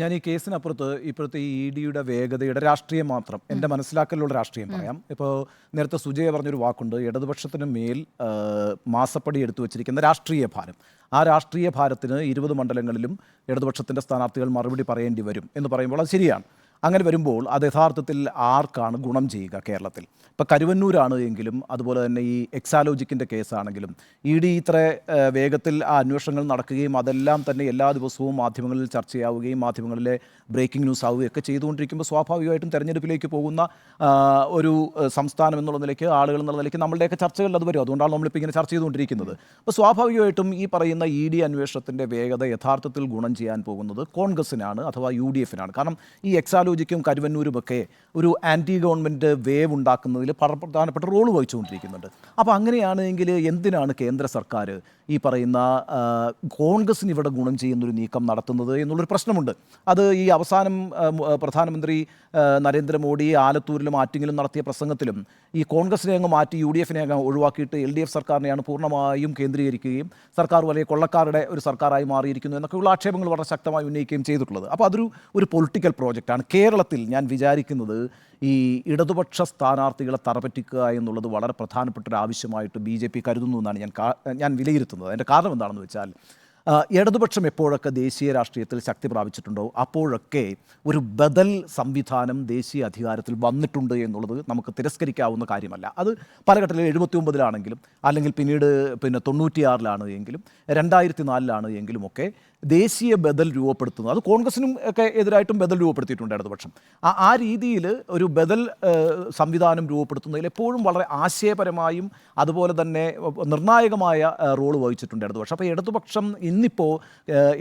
ഞാൻ ഈ കേസിനപ്പുറത്ത് ഇപ്പോഴത്തെ ഈ ഇ ഡിയുടെ വേഗതയുടെ രാഷ്ട്രീയം മാത്രം എന്റെ മനസ്സിലാക്കലുള്ള രാഷ്ട്രീയം പറയാം. ഇപ്പോൾ നേരത്തെ സുജയ പറഞ്ഞൊരു വാക്കുണ്ട് ഇടതുപക്ഷത്തിന് മേൽ മാസപ്പടി എടുത്തു വച്ചിരിക്കുന്ന രാഷ്ട്രീയ ഭാരം. ആ രാഷ്ട്രീയ ഭാരത്തിന് ഇരുപത് മണ്ഡലങ്ങളിലും ഇടതുപക്ഷത്തിന്റെ സ്ഥാനാർത്ഥികൾ മറുപടി പറയേണ്ടി വരും എന്ന് പറയുമ്പോൾ അത് ശരിയാണ്. അങ്ങനെ വരുമ്പോൾ അത് യഥാർത്ഥത്തിൽ ആർക്കാണ് ഗുണം ചെയ്യുക കേരളത്തിൽ? ഇപ്പോൾ കരുവന്നൂരാണ് എങ്കിലും അതുപോലെ തന്നെ ഈ എക്സാലോജിക്കിന്റെ കേസാണെങ്കിലും ഇ ഡി ഇത്ര വേഗത്തിൽ ആ അന്വേഷണങ്ങൾ നടക്കുകയും അതെല്ലാം തന്നെ എല്ലാ ദിവസവും മാധ്യമങ്ങളിൽ ചർച്ചയാവുകയും മാധ്യമങ്ങളിലെ ബ്രേക്കിംഗ് ന്യൂസ് ആവുകയും ഒക്കെ ചെയ്തുകൊണ്ടിരിക്കുമ്പോൾ സ്വാഭാവികമായിട്ടും തെരഞ്ഞെടുപ്പിലേക്ക് പോകുന്ന ഒരു സംസ്ഥാനം എന്നുള്ള നിലയ്ക്ക് ആളുകൾ എന്നുള്ള നിലയ്ക്ക് നമ്മളുടെയൊക്കെ ചർച്ചകളിൽ അത് വരും. അതുകൊണ്ടാണ് നമ്മളിപ്പോൾ ഇങ്ങനെ ചർച്ച ചെയ്തുകൊണ്ടിരിക്കുന്നത്. അപ്പോൾ സ്വാഭാവികമായിട്ടും ഈ പറയുന്ന ഇ ഡി അന്വേഷണത്തിന്റെ വേഗത യഥാർത്ഥത്തിൽ ഗുണം ചെയ്യാൻ പോകുന്നത് കോൺഗ്രസിനാണ് അഥവാ യു ഡി എഫിനാണ്. കാരണം ഈ എക്സാലോജിക്കും കരുവന്നൂരുമൊക്കെ ഒരു ആന്റി ഗവൺമെന്റ് വേവ് ഉണ്ടാക്കുന്നതിൽ പ്രധാനപ്പെട്ട റോൾ വഹിച്ചുകൊണ്ടിരിക്കുന്നുണ്ട്. അപ്പോൾ അങ്ങനെയാണെങ്കിൽ എന്തിനാണ് കേന്ദ്ര സർക്കാർ ഈ പറയുന്ന കോൺഗ്രസിന് ഇവിടെ ഗുണം ചെയ്യുന്നൊരു നീക്കം നടത്തുന്നത് എന്നുള്ളൊരു പ്രശ്നമുണ്ട്. അത് ഈ അവസാനം പ്രധാനമന്ത്രി നരേന്ദ്രമോദി ആലത്തൂരിലും ആറ്റിങ്ങിലും നടത്തിയ പ്രസംഗത്തിലും ഈ കോൺഗ്രസിനെ അങ്ങ് മാറ്റി യു ഡി എഫിനെ അങ്ങ് ഒഴിവാക്കിയിട്ട് എൽ ഡി എഫ് സർക്കാരിനെയാണ് പൂർണമായും കേന്ദ്രീകരിക്കുകയും സർക്കാർ വലിയ കൊള്ളക്കാരുടെ ഒരു സർക്കാരായി മാറിയിരിക്കുന്നു എന്നൊക്കെയുള്ള ആക്ഷേപങ്ങൾ വളരെ ശക്തമായി ഉന്നയിക്കുകയും ചെയ്തിട്ടുള്ളത്. അപ്പോൾ അതൊരു ഒരു പൊളിറ്റിക്കൽ പ്രോജക്റ്റാണ്. കേരളത്തിൽ ഞാൻ വിചാരിക്കുന്നത് ഈ ഇടതുപക്ഷ സ്ഥാനാർത്ഥികളെ തറപറ്റിക്കുക എന്നുള്ളത് വളരെ പ്രധാനപ്പെട്ട ഒരു ആവശ്യമായിട്ട് ബി ജെ പി കരുതുന്നു എന്നാണ് ഞാൻ ഞാൻ വിലയിരുത്തുന്നത്. അതിന്റെ കാരണം എന്താണെന്ന് വെച്ചാൽ ഇടതുപക്ഷം എപ്പോഴൊക്കെ ദേശീയ രാഷ്ട്രീയത്തിൽ ശക്തി പ്രാപിച്ചിട്ടുണ്ടോ? അപ്പോഴൊക്കെ ഒരു ബദൽ സംവിധാനം ദേശീയ അധികാരത്തിൽ വന്നിട്ടുണ്ട് എന്നുള്ളത് നമുക്ക് തിരസ്കരിക്കാവുന്ന കാര്യമല്ല. അത് പല ഘട്ടത്തിൽ എഴുപത്തി ഒമ്പതിലാണെങ്കിലും അല്ലെങ്കിൽ പിന്നീട് പിന്നെ തൊണ്ണൂറ്റിയാറിലാണ് എങ്കിലും രണ്ടായിരത്തി നാലിലാണ് എങ്കിലും ഒക്കെ ദേശീയ ബദൽ രൂപപ്പെടുത്തുന്നത്. അത് കോൺഗ്രസിനും ഒക്കെ എതിരായിട്ടും ബദൽ രൂപപ്പെടുത്തിയിട്ടുണ്ട് ഇടതുപക്ഷം. ആ ആ രീതിയിൽ ഒരു ബദൽ സംവിധാനം രൂപപ്പെടുത്തുന്നതിൽ എപ്പോഴും വളരെ ആശയപരമായും അതുപോലെ തന്നെ നിർണായകമായ റോൾ വഹിച്ചിട്ടുണ്ട് ഇടതുപക്ഷം. അപ്പോൾ ഇടതുപക്ഷം ഇന്നിപ്പോൾ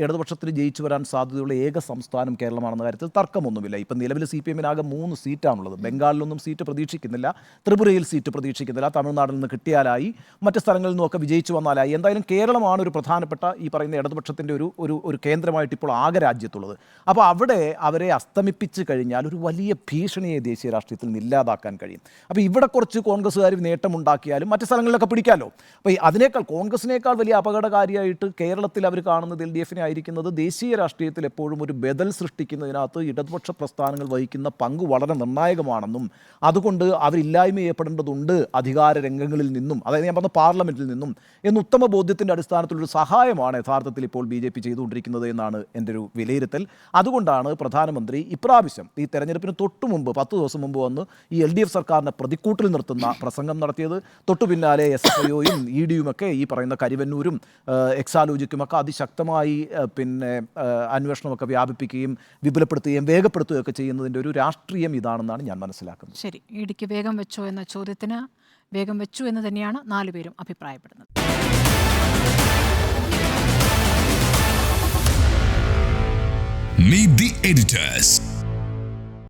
ഇടതുപക്ഷത്തിന് ജയിച്ചു വരാൻ സാധ്യതയുള്ള ഏക സംസ്ഥാനം കേരളമാണെന്ന കാര്യത്തിൽ തർക്കമൊന്നുമില്ല. ഇപ്പം നിലവിൽ സി പി എമ്മിനാകെ മൂന്ന് സീറ്റാണുള്ളത്. ബംഗാളിലൊന്നും സീറ്റ് പ്രതീക്ഷിക്കുന്നില്ല. ത്രിപുരയിൽ സീറ്റ് പ്രതീക്ഷിക്കുന്നില്ല. തമിഴ്നാട്ടിൽ നിന്ന് കിട്ടിയാലായി. മറ്റ് സ്ഥലങ്ങളിൽ നിന്നൊക്കെ വിജയിച്ചു വന്നാലായി. എന്തായാലും കേരളമാണ് ഒരു പ്രധാനപ്പെട്ട ഈ പറയുന്ന ഇടതുപക്ഷത്തിന്റെ ഒരു ഒരു ഒരു കേന്ദ്രമായിട്ട് ഇപ്പോൾ ആകെ രാജ്യത്തുള്ളത്. അപ്പോൾ അവിടെ അവരെ അസ്തമിപ്പിച്ച് കഴിഞ്ഞാൽ ഒരു വലിയ ഭീഷണിയെ ദേശീയ രാഷ്ട്രീയത്തിൽ നിന്ന് ഇല്ലാതാക്കാൻ കഴിയും. അപ്പോൾ ഇവിടെ കുറച്ച് കോൺഗ്രസ്സുകാർ നേട്ടമുണ്ടാക്കിയാലും മറ്റ് സ്ഥലങ്ങളിലൊക്കെ പിടിക്കാമല്ലോ അപ്പോൾ അതിനേക്കാൾ കോൺഗ്രസിനേക്കാൾ വലിയ അപകടകാരിയായിട്ട് കേരളത്തിൽ അവർ കാണുന്നത് എൽ ഡി എഫിനെ ആയിരിക്കുന്നത് ദേശീയ രാഷ്ട്രീയത്തിൽ എപ്പോഴും ഒരു ബദൽ സൃഷ്ടിക്കുന്നതിനകത്ത് ഇടതുപക്ഷ പ്രസ്ഥാനങ്ങൾ വഹിക്കുന്ന പങ്ക് വളരെ നിർണായകമാണെന്നും അതുകൊണ്ട് അവരില്ലായ്മ ചെയ്യപ്പെടേണ്ടതുണ്ട് അധികാര രംഗങ്ങളിൽ നിന്നും അതായത് ഞാൻ പറഞ്ഞ പാർലമെന്റിൽ നിന്നും എന്ന ഉത്തമ ബോധ്യത്തിന്റെ അടിസ്ഥാനത്തിലൊരു സഹായമാണ് യഥാർത്ഥത്തിൽ ഇപ്പോൾ ബി ജെ പി ചെയ്തുകൊണ്ടിരിക്കുന്നത് എന്നാണ് എന്റെ ഒരു വിലയിരുത്തൽ. അതുകൊണ്ടാണ് പ്രധാനമന്ത്രി ഇപ്രാവശ്യം ഈ തെരഞ്ഞെടുപ്പിന് തൊട്ടു മുമ്പ് പത്ത് ദിവസം മുമ്പ് വന്ന് ഈ എൽ ഡി എഫ് സർക്കാരിനെ പ്രതിക്കൂട്ടിൽ നിർത്തുന്ന പ്രസംഗം നടത്തിയത്. തൊട്ടു പിന്നാലെ എസ് എഫ് ഐഒയും ഇ ഡിയുമൊക്കെ ഈ പറയുന്ന കരിവന്നൂരും എക്സാലോജിക്കുമൊക്കെ അതിശക്തമായി ആ, പിന്നെ അന്വേഷണമൊക്കെ വ്യാപിപ്പിക്കുകയും വിപുലപ്പെടുത്തുകയും വേഗപ്പെടുത്തുകയൊക്കെ ചെയ്യുന്നതിന്റെ ഒരു രാഷ്ട്രീയം ഇതാണെന്നാണ് ഞാൻ മനസ്സിലാക്കുന്നത്. ശരി. ഇടുക്കി വേഗം വെച്ചോ എന്ന ചോദ്യത്തിന് വേഗം വെച്ചു എന്ന് തന്നെയാണ് നാലുപേരും അഭിപ്രായപ്പെടുന്നത്. Meet the editors.